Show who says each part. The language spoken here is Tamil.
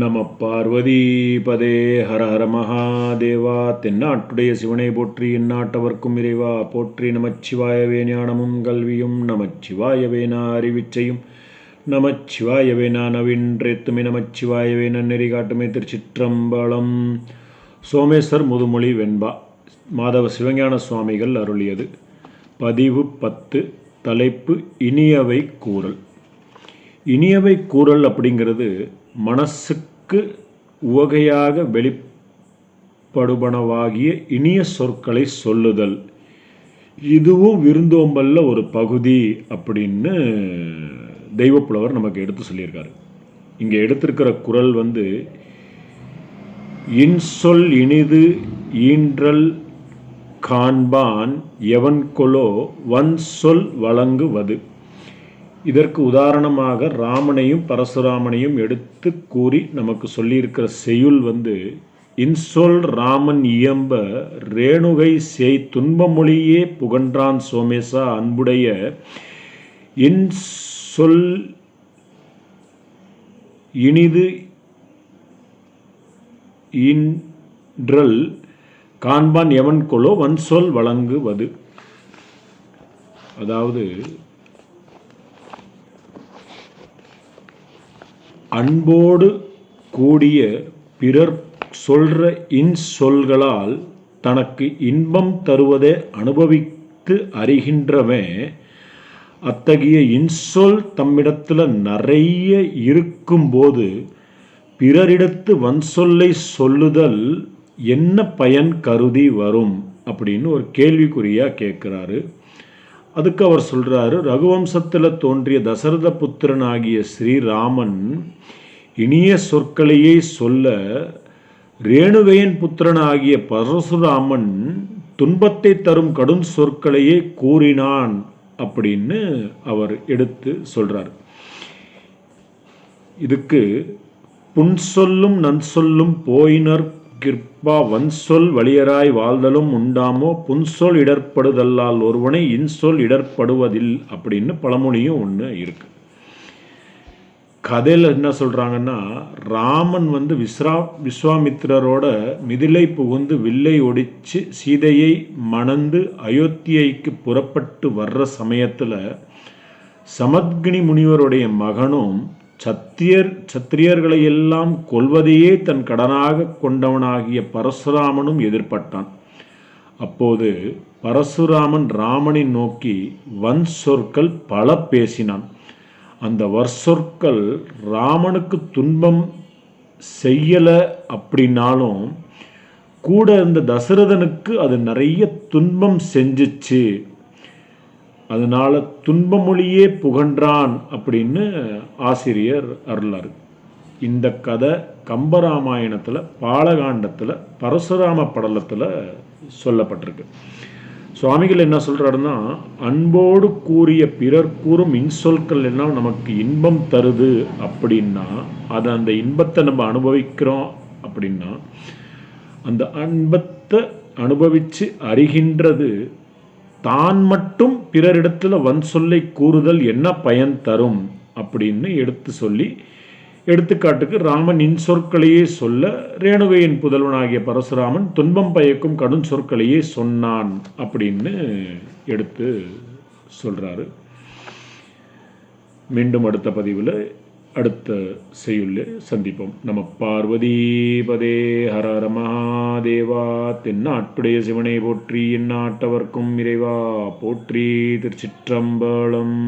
Speaker 1: நம பார்வதி பதே ஹர ஹர மகாதேவா தென்னாட்டுடைய சிவனை போற்றி இந்நாட்டவர்க்கும் இறைவா போற்றி நமச்சிவாயவே ஞானமும் கல்வியும் நமச்சிவாயவே நான் அறிவிச்சையும் நமச்சிவாயவே நான் நவீன்றேத்துமே நமச்சிவாயவே நன்னெறி காட்டுமே திருச்சிற்றம்பலம் சோமேஸ்வர் முதுமொழி வெண்பா மாதவ சிவஞான சுவாமிகள் அருளியது பதிவு பத்து தலைப்பு இனியவை கூறல் இனியவை கூறல் அப்படிங்கிறது மனசுக்கு உவகையாக வெளிப்படுபனவாகிய இனிய சொற்களை சொல்லுதல் இதுவும் விருந்தோம்பல்ல ஒரு பகுதி அப்படின்னு தெய்வப்புலவர் நமக்கு எடுத்து சொல்லியிருக்காரு இங்கே எடுத்திருக்கிற குரல் வந்து இன்சொல் இனிது ஈன்றல் காண்பான் எவன்கொலோ சொல் வழங்குவது இதற்கு உதாரணமாக ராமனையும் பரசுராமனையும் எடுத்து கூறி நமக்கு சொல்லியிருக்கிற செய்யுள் வந்து இன்சொல் ராமன் இயம்ப ரேணுகை செய் துன்பமொழியே புகன்றான் சோமேசா அன்புடைய இன்சொல் இனிது இன்றல் காண்பான் எவன் கொலோ வன்சொல் வழங்குவது அதாவது அன்போடு கூடிய பிறர் சொல்கிற இன்சொல்களால் தனக்கு இன்பம் தருவதை அனுபவித்து அறிகின்றவன் அத்தகைய இன்சொல் தம்மிடத்தில் நிறைய இருக்கும்போது பிறரிடத்து வன்சொல்லை சொல்லுதல் என்ன பயன் கருதி வரும் அப்படின்னு ஒரு கேள்விக்குறியாக கேட்குறாரு அதுக்கு அவர் சொல்கிறாரு ரகுவம்சத்தில் தோன்றிய தசரத புத்திரனாகிய ஸ்ரீராமன் இனிய சொற்களையே சொல்ல ரேணுவையின் புத்திரனாகிய பரசுராமன் துன்பத்தை தரும் கடும் சொற்களையே கூறினான் அப்படின்னு அவர் எடுத்து சொல்கிறார் இதுக்கு புன் சொல்லும் நன் சொல்லும் போயினர் கிற்பா வன்சொல் வலியராய் வாழ்தலும் உண்டாமோ புன்சொல் இடர்படுதல்லால் ஒருவனை இன்சொல் இடர்படுவதில் அப்படின்னு பழமொழியும் ஒன்று இருக்கு கதையில் என்ன சொல்கிறாங்கன்னா ராமன் வந்து விஸ்ரா விஸ்வாமித்திரரோட மிதிலை புகுந்து வில்லை ஒடிச்சு சீதையை மணந்து அயோத்தியைக்கு புறப்பட்டு வர்ற சமயத்தில் சமத்கினி முனிவருடைய மகனும் சத்தியர் சத்திரியர்களை எல்லாம் கொல்வதையே தன் கடனாக கொண்டவனாகிய பரசுராமனும் எதிர்பட்டான் அப்போது பரசுராமன் ராமனை நோக்கி வன் சொற்கள் பல பேசினான் அந்த வற்சொற்கள் ராமனுக்கு துன்பம் செய்யலை அப்படின்னாலும் கூட இருந்த தசரதனுக்கு அது நிறைய துன்பம் செஞ்சிச்சு அதனால் துன்பமொழியே புகன்றான் அப்படின்னு ஆசிரியர் அருளார் இந்த கதை கம்பராமாயணத்தில் பாலகாண்டத்தில் பரசுராம படலத்தில் சொல்லப்பட்டிருக்கு சுவாமிகள் என்ன சொல்கிறாருன்னா அன்போடு கூறிய பிறர் கூறும் இன்சொற்கள் எல்லாம் நமக்கு இன்பம் தருது அப்படின்னா அதை அந்த இன்பத்தை நம்ம அனுபவிக்கிறோம் அப்படின்னா அந்த அன்பத்தை அனுபவித்து அறிகின்றது தான் மட்டும் பிறரிடத்தில் சொல்லை கூறுதல் என்ன பயன் தரும் அப்படின்னு எடுத்து சொல்லி எடுத்துக்காட்டுக்கு ராமன் இன் சொற்களையே சொல்ல ரேணுகையின் புதல்வனாகிய பரசுராமன் துன்பம் பயக்கும் கடும் சொற்களையே சொன்னான் அப்படின்னு எடுத்து சொல்கிறாரு மீண்டும் அடுத்த பதிவில் அடுத்த செய்யுள்ள சந்திப்போம் நம்ம பார்வதி பதே ஹரஹர மகாதேவா தென்னாட்டுடைய சிவனை போற்றி எந்நாட்டவர்க்கும் இறைவா போற்றி திருச்சிற்றம்பலம்